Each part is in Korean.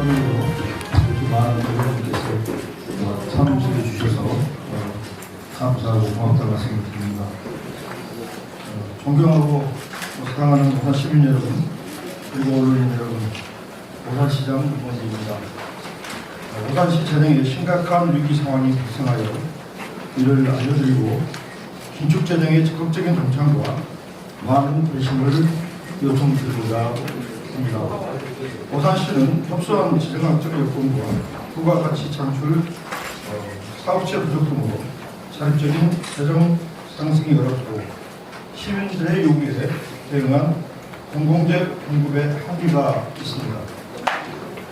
오늘도 이렇게 많은 어, 사무실에 주셔서 어, 감사하고 고맙다고 말씀드립니다. 어, 존경하고 사랑하는 오산 시민 여러분, 그리고 언론인 여러분, 오산시장 임원입니다. 어, 오산시 재정에 심각한 위기 상황이 발생하여 이를 알려드리고 긴축 재정의 적극적인 동참과 많은 관심을 요청드리고자 합니다. 오산시는 협소한 재정학적 여건과 부가 가치 창출, 어, 사업체 부족 등으로 자립적인 재정 상승이 어렵고 시민들의 요구에 대응한 공공재 공급에 한계가 있습니다.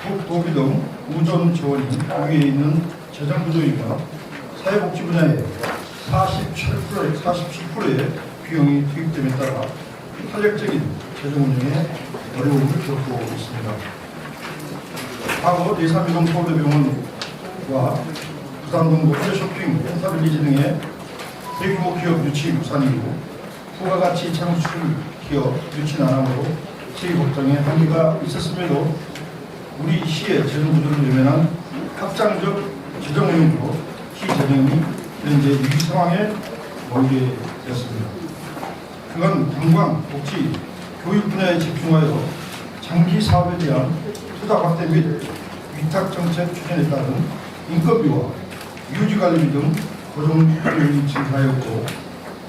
국도비 등 우전 지원이 위에 있는 재정 구조이며 사회복지 분야에 47%, 47%의 비용이 투입됨에 따라 탄력적인 재정 운영에 어려움을 겪고 있습니다. 과거 예산비동 서울대병원과 부산동 롯데쇼핑, 펜타빌리지 등의 대규모 기업 유치 무산이고 부가가치 창출 기업 유치 난항으로 세계 걱정에 한계가 있었음에도 우리 시의 재정 구조를 외면한 확장적 재정 운용으로 시 재정이 현재 위기 상황에 몰게 되었습니다. 그건 관광, 복지, 교육 분야에 집중하여 장기 사업에 대한 투자 확대 및 위탁 정책 추진에 따른 인건비와 유지 관리비 등 고정 비용이 증가하였고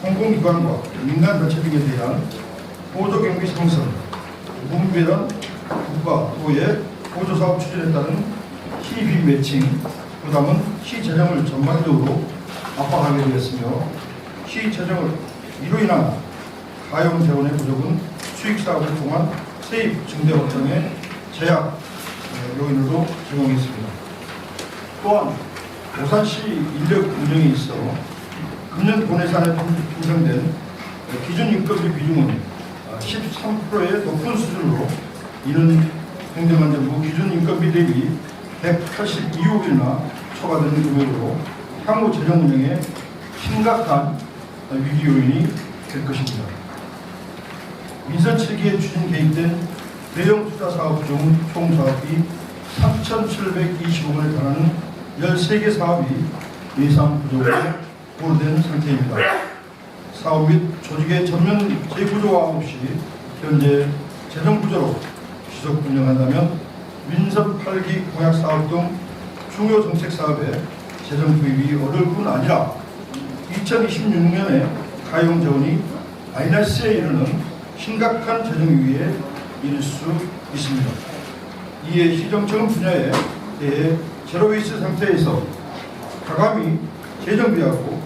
공공기관과 민간 단체 등에 대한 보조 경비 상승, 무분별한 국가 또의 보조 사업 추진에 따른 시비 매칭 부담은 시 재정을 전반적으로 압박하게 되었으며 시 재정을 이로 인한 가용 재원의 부족은 수익 사업을 통한 세입 증대 확정의 제약 어, 요인으로 제공했습니다. 또한 오산시 인력 운영에 있어 금년 본예산에 편성된 기준 인건비 비중은 13%의 높은 수준으로 이는 행정안전부 기준 인건비 대비 182억이나 초과되는 금액으로 향후 재정 운영에 심각한 위기 요인이 될 것입니다. 민선 7기에 추진 계획된 대형 투자 사업 중 총 사업비 3,720억 원에 달하는 13개 사업이 예산 부족에 고려된 상태입니다. 사업 및 조직의 전면 재구조화 없이 현재 재정 구조로 지속 운영한다면 민선 8기 공약 사업 등 중요 정책 사업에 재정 투입이 어려울 뿐 아니라 2026년에 가용 재원이 마이너스에 이르는 심각한 재정 위기에 이를 수 있습니다. 이에 시정청 분야에 대해 제로웨이스 상태에서 과감히 재정비하고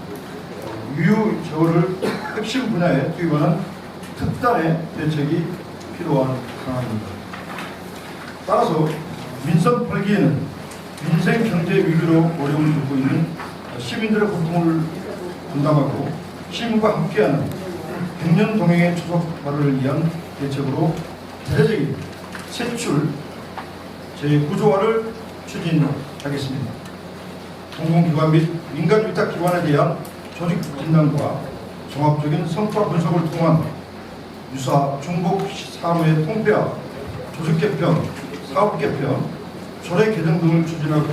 유효 재원을 핵심 분야에 투입하는 특단의 대책이 필요한 상황입니다. 따라서 민선 8기에는 민생 경제 위기로 어려움을 겪고 있는 시민들의 고통을 분담하고 시민과 함께하는 백년 동행의 초석화를 위한 대책으로 대대적인 세출 재구조화를 추진하겠습니다. 공공기관 및 민간 위탁 기관에 대한 조직 진단과 종합적인 성과 분석을 통한 유사 중복 사무의 통폐화, 조직 개편, 사업 개편, 조례 개정 등을 추진하고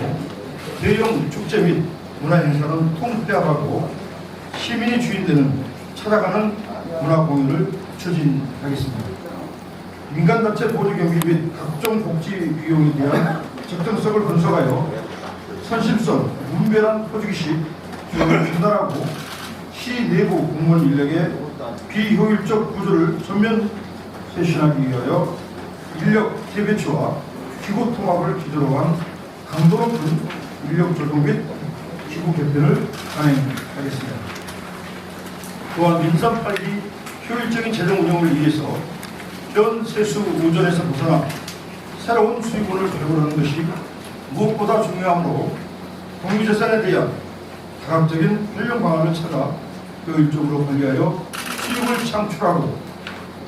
대형 축제 및 문화 행사는 통폐합하고 시민이 주인되는 찾아가는 문화 공연을 추진하겠습니다. 민간단체 보조 경비 및 각종 복지 비용에 대한 적정성을 분석하여 선심성, 문별한 포지기식 비용을 전달하고 시 내부 공무원 인력의 비효율적 구조를 전면 쇄신하기 위하여 인력 재배치와 기구 통합을 기조로 한 강도 높은 인력 조정 및 기구 개편을 단행하겠습니다. 또한 민선 8기 효율적인 재정 운영을 위해서 현 세수 우전에서 벗어나 새로운 수익원을 배분하는 것이 무엇보다 중요하므로 공유재산에 대한 다각적인 활용 방안을 찾아 효율적으로 관리하여 수익을 창출하고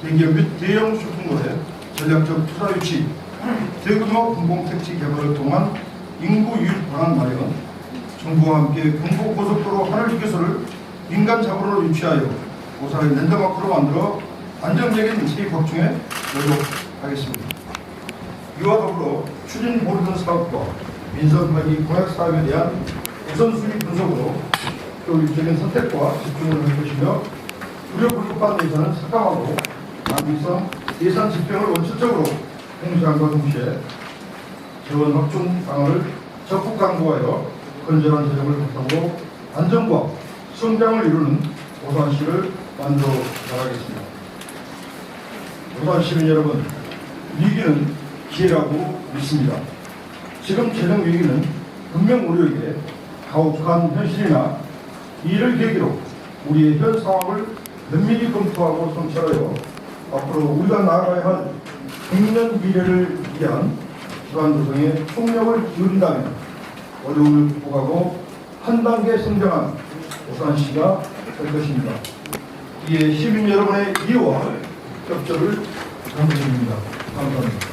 대기업 및 대형 쇼핑몰의 전략적 투자 유치, 대규모 공공택지 개발을 통한 인구 유입 방안 마련, 정부와 함께 경부고속도로 하늘 휴게소를 민간 자본으로 유치하여 오산을 랜드마크로 만들어 안정적인 세입 확충에 노력하겠습니다. 이와 더불어 추진 모르는 사업과 민생파기 공약 사업에 대한 우선순위 분석으로 효율적인 선택과 집중을 할 것이며 우려 불급한 예산은 삭감하고 안기성 예산 집행을 원칙적으로 행사함과 동시에 재원 확충 방안을 적극 강구하여 건전한 재정을 바탕으로 안정과 성장을 이루는 오산시를 만들어 나가겠습니다. 오산 시민 여러분, 위기는 기회라고 믿습니다. 지금 재정 위기는 분명 우리에게 가혹한 현실이나 이를 계기로 우리의 현 상황을 면밀히 검토하고 성찰하여 앞으로 우리가 나아가야 할 백년 미래를 위한 기반 조성에 총력을 기울인다면 어려움을 극복하고 한 단계 성장한 오산시가 될 것입니다. 이에 시민 여러분의 이해와 협조를 감사드립니다. 감사합니다.